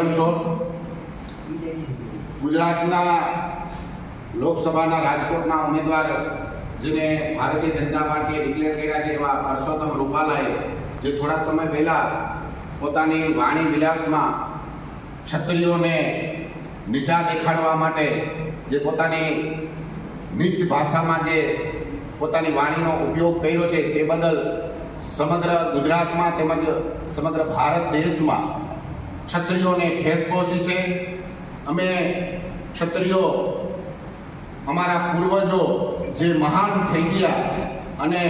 કેમ છો? ગુજરાતના લોકસભાના રાજકોટના ઉમેદવાર જેને ભારતીય જનતા પાર્ટીએ ડિક્લેર કર્યા છે એવા પરસોત્તમ રૂપાલાએ જે થોડા સમય પહેલાં પોતાની વાણી વિલાસમાં છત્રીઓને નીચા દેખાડવા માટે જે પોતાની નીચ ભાષામાં જે પોતાની વાણીનો ઉપયોગ કર્યો છે તે બદલ સમગ્ર ગુજરાતમાં તેમજ સમગ્ર ભારત દેશમાં ક્ષત્રિયોને ઠેસ પહોંચી છે. અમે ક્ષત્રિયો, અમારા પૂર્વજો જે મહાન થઈ ગયા અને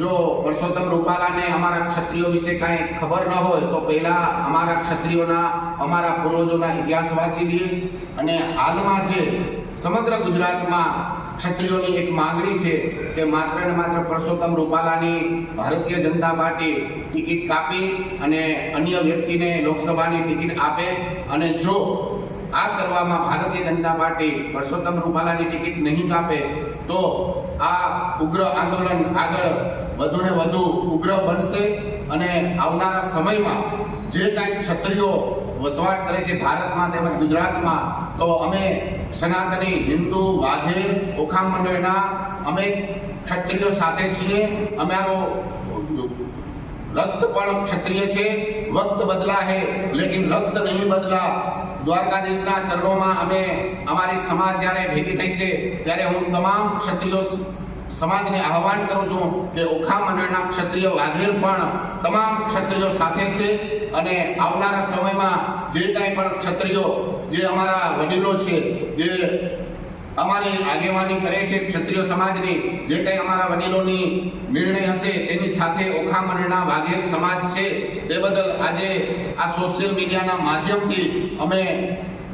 જો પરસોત્તમ રૂપાલાને અમારા ક્ષત્રિયો વિશે કાંઈ ખબર ન હોય, તો પહેલાં અમારા ક્ષત્રિયોના, અમારા પૂર્વજોના ઇતિહાસ વાંચી દઈએ અને હાલમાં જે સમગ્ર ગુજરાતમાં ક્ષત્રિયોની એક માંગણી છે કે માત્ર ને માત્ર પરસોત્તમ રૂપાલાની ભારતીય જનતા પાર્ટી ટિકિટ કાપી અને અન્ય વ્યક્તિને લોકસભાની ટિકિટ આપે અને જો આ કરવામાં ભારતીય જનતા પાર્ટી પરસોત્તમ રૂપાલાની ટિકિટ નહીં કાપે, તો આ ઉગ્ર આંદોલન આગળ વધુને વધુ ઉગ્ર બનશે અને આવનારા સમયમાં જે કાંઈ ક્ષત્રિયો વસવાટ કરે છે ભારતમાં તેમજ ગુજરાતમાં તો અમે સનાતની હિન્દુ વાઘે ઓખા મંડળના અમે ક્ષત્રિયો સાથે છીએ. અમારો રક્ત પણ ક્ષત્રિય છે. વક્ત બદલા હે, લેકિન રક્ત નહીં બદલા. દ્વારકાધીશના ચરણોમાં અમે અમારી સમાજ જ્યારે ભેગી થઈ છે, ત્યારે હું તમામ ક્ષત્રિયો સમાજને આહવાન કરું છું કે ઓખા મંડળના ક્ષત્રિય વાઘેર પણ તમામ ક્ષત્રિયો સાથે છે અને આવનારા સમયમાં જે કાંઈ પણ ક્ષત્રિયો જે અમારા વડીલો છે, જે અમારી આગેવાની કરે છે ક્ષત્રિય સમાજની, જે કંઈ અમારા વડીલોની નિર્ણય હશે તેની સાથે ઓખા મંડળના વાઘેર સમાજ છે, તે બદલ આજે આ સોશિયલ મીડિયાના માધ્યમથી અમે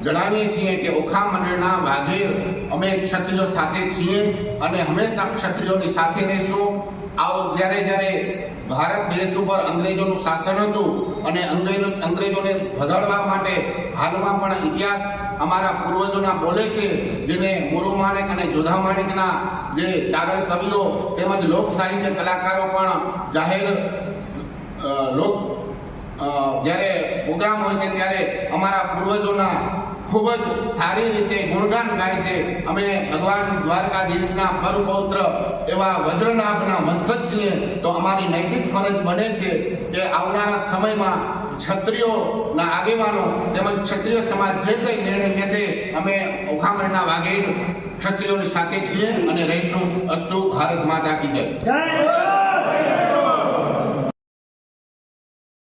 જણાવીએ છીએ કે ઓખા મંડળના વાઘેર અમે ક્ષત્રિયો સાથે છીએ અને હંમેશા ક્ષત્રિયોની સાથે રહીશું. આવો જ્યારે જ્યારે ભારત દેશ ઉપર અંગ્રેજોનું શાસન હતું અને અંગ્રેજો અંગ્રેજોને ભગાડવા માટે હાલમાં પણ ઇતિહાસ અમારા પૂર્વજોના બોલે છે, જેને મુરુ માણેક અને જોધા માણેકના જે ચારણ કવિઓ તેમજ લોક સાહિત્ય કલાકારો પણ જાહેર લોક જ્યારે પ્રોગ્રામ હોય છે, ત્યારે અમારા પૂર્વજોના ખૂબ જ સારી રીતે ગુણગાન ગાય છે. અમે ભગવાન દ્વારકાધીશના પરપૌત્ર એવા વજ્રનાભના વંશજ છીએ. તો અમારી નૈતિક ફરજ બને છે કે આવનારા સમયમાં ક્ષત્રિયોના આગેવાનો તેમજ ક્ષત્રિય સમાજ જે કંઈ નિર્ણય લેશે, અમે ઓખામણના વાગે ક્ષત્રિયોની સાથે છીએ અને રહીશું. અસ્તુ ભારત માતા કી જય.